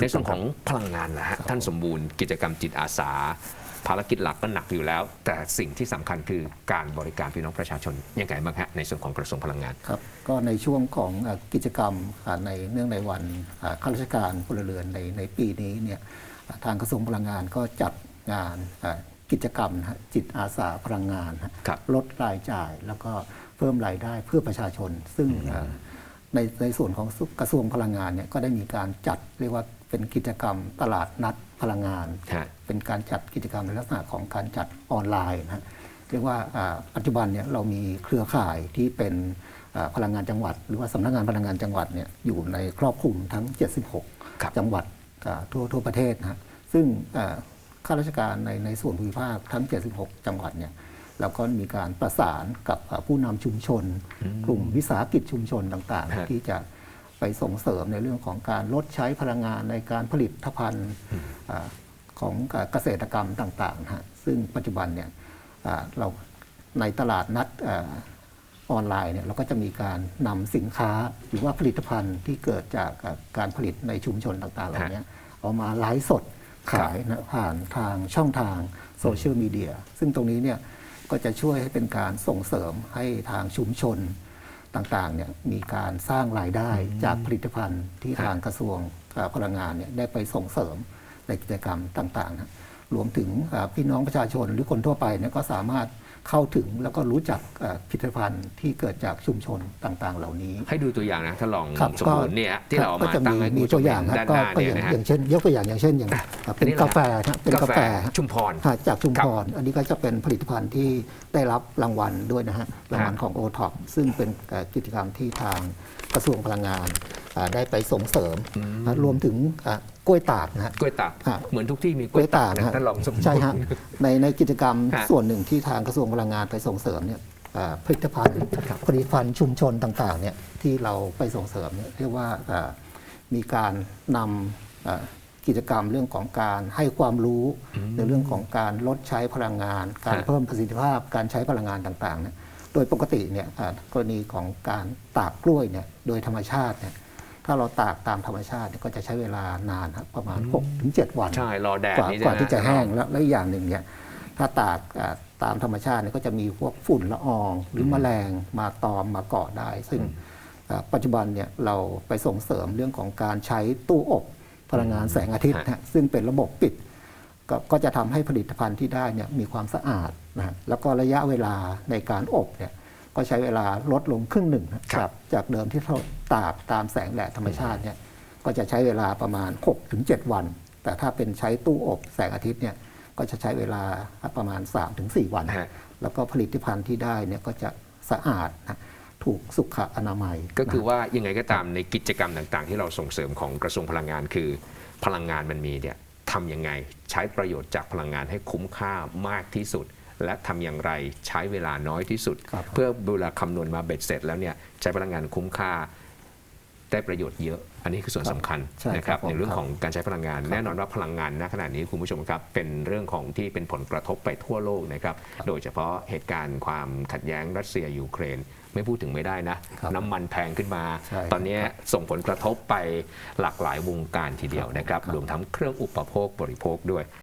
ในส่วนของพลังงานนะฮะท่านสมบูรณ์กิจกรรมจิตอาสา ภารกิจหลักก็หนักอยู่แล้ว แต่สิ่งที่สำคัญคือการบริการพี่น้องประชาชนยังไงบ้างฮะในส่วนของกระทรวงพลังงานครับก็ในช่วงของเอ่อกิจกรรมอ่าในเนื่องในวันอ่าข้าราชการพลเรือนในในปีนี้เนี่ยอ่าทางกระทรวงพลังงานก็จัดงานอ่ากิจกรรมนะฮะจิตอาสาพลังงานฮะครับลดรายจ่ายแล้วก็เพิ่มรายได้เพื่อประชาชน ซึ่งอ่า ในในส่วนของกระทรวงพลังงานเนี่ยก็ได้มีการจัดเรียกว่าเป็นกิจกรรมตลาดนัดพลังงานฮะเป็นการจัดกิจกรรมในลักษณะของการจัดออนไลน์นะฮะเรียกว่าอ่าปัจจุบันเนี่ยเรามีเครือข่ายที่เป็นอ่าพลังงานจังหวัด หรือว่าสำนักงานพลังงานจังหวัดเนี่ยอยู่ในครอบคลุมทั้งครับ76 จังหวัดอ่าทั่วทั่วประเทศนะฮะซึ่งอ่าข้าราชการในในส่วนภูมิภาคทั้ง 76 จังหวัดเนี่ย เราก็มีการประสานกับอ่าผู้นำชุมชน กลุ่มวิสาหกิจชุมชนต่างฮะๆที่จะไปส่งเสริมในเรื่องของการลดใช้พลังงานในการผลิตภัณฑ์อ่าของเกษตรกรรมต่างๆนะฮะซึ่งปัจจุบันเนี่ยอ่าเราในตลาดนัดอาออนไลน์เนี่ยเราก็จะมีการนำสินค้าหรือว่าผลิตภัณฑ์ที่เกิดจากอ่าการผลิตในชุมชนต่างๆเหล่านี้เอามาไลฟ์สดขายนะผ่านทางช่องทางโซเชียลมีเดียซึ่งตรงนี้เนี่ย ก็จะช่วยให้เป็นการส่งเสริมให้ทางชุมชนต่างๆเนี่ยมีการสร้างรายได้จากผลิตภัณฑ์ที่ทางกระทรวงอ่าพลังงานเนี่ยได้ไปส่งเสริมในกิจกรรมต่างๆนะรวมถึงอ่าพี่น้องประชาชนหรือคนทั่วไปเนี่ยก็สามารถ เข้าถึงแล้วก็รู้จักอ่าผลิตภัณฑ์ที่เกิดจากชุมชนต่างๆ เหล่านี้ ให้ดูตัวอย่างนะท่านรองครับสมบูรณ์เนี่ยที่เราเอาก็มาจะตั้มีงให้คุณมีผู้ชตัวมอย่างเห็นครับด้านก็หน้าก็เนี่ยนะฮะอย่างอย่างเช่น ยกตัวอย่างอย่างเช่นอย่างอ่าเป็นกาแฟนะเป็นกาแฟฮะชุมพรฮะจากชุมพรอันนี้ก็จะเป็นผลิตภัณฑ์ที่ได้รับรางวัลด้วยนะฮะรางวัลของโอท็อปซึ่งเป็นเอ่อกิจกรรมที่ทางกระทรวงพลังงานอ่า ได้ไปส่งเสริมนะรวมถึงอ่ากล้วยตากนะฮะกล้วยตากฮะเหมือนทุกที่มีกกล้ล้ววยยตาตากกนะฮะท่านรองสมบูรณ์ใช่ฮะในในกิจกรรมฮะส่วนหนึ่งที่ทางกระทรวงพลังงานไปส่งเสริมเนี่ยอ่าผลิตภัณฑ์ผลิตภัณฑ์ชุมชนต่างๆเนี่ยที่เราไปส่งเสริมเนี่ยเรียกว่าอ่ามีการนำอ่ากิจกรรมเรื่องของการให้ความรู้ในเรื่องของการลดใช้พลังงาน การฮะเพิ่มประสิทธิภาพการใช้พลังงานต่างๆเนี่ยโดยปกติเนี่ยอ่ากรณีของการตากกล้วยเนี่ยโดยธรรมชาติเนี่ย ถ้าเราตากตามธรรมชาติเนี่ยก็จะใช้เวลานานครับประมาณ6-7วันใช่รอแดดกว่านี่กว่าที่จะแห้งนแล้วและอีกอย่างหนึ่งเนี่ยถ้าตากอ่าตามธรรมชาติเนี่ยก็จะมีพวกฝุ่นละออง หรือแมลงมาตอมมาเกาะได้ ซึ่งอ่าปัจจุบันเนี่ยเราไปส่งเสริมเรื่องของการใช้ตู้อบพลังงานแสงอาทิตย์ฮะนะฮะซึ่งเป็นระบบปิดก็ก็จะทำให้ผลิตภัณฑ์ที่ได้เนี่ยมีความสะอาดนะฮะแล้วก็ระยะเวลาในการอบเนี่ย ก็ใช้เวลาลดลงครึ่งหนึ่งนะครับจากเดิมที่เราตากตามแสงแดดธรรมชาติเนี่ยก็จะใช้เวลาประมาณ 6-7 วัน แต่ถ้าเป็นใช้ตู้อบแสงอาทิตย์เนี่ยก็จะใช้เวลาประมาณ 3-4 วันฮะแล้วก็ผลิตภัณฑ์ที่ได้เนี่ยก็จะสะอาดนะถูกสุขอนามัย ก็คือนะว่ายังไงก็ตามในกิจกรรมต่างๆ ที่เราส่งเสริมของกระทรวงพลังงานคือ พลังงานมันมีเนี่ยทำยังไงใช้ประโยชน์จากพลังงานให้คุ้มค่ามากที่สุด และทำอย่างไรใช้เวลาน้อยที่สุดครับเพื่อเวลาคำนวณมาเบ็ดเสร็จแล้วเนี่ยใช้พลังงานคุ้มค่าได้ประโยชน์เยอะ อันนี้คือส่วนสำคัญใช่นะครับครับผมในเรื่องของการใช้พลังงานครับแน่นอนว่าพลังงานณขณะนี้คุณผู้ชมครับเป็นเรื่องของที่เป็นผลกระทบไปทั่วโลกนะครับโดยเฉพาะเหตุการณ์ความขัดแย้งรัสเซียยูเครนไม่พูดถึงไม่ได้นะครับน้ำมันแพงขึ้นมาใช่ตอนนี้ส่งผลกระทบไปหลากหลายวงการทีเดียวนะครับครับรวมทั้งเครื่องอุปโภคบริโภคด้วย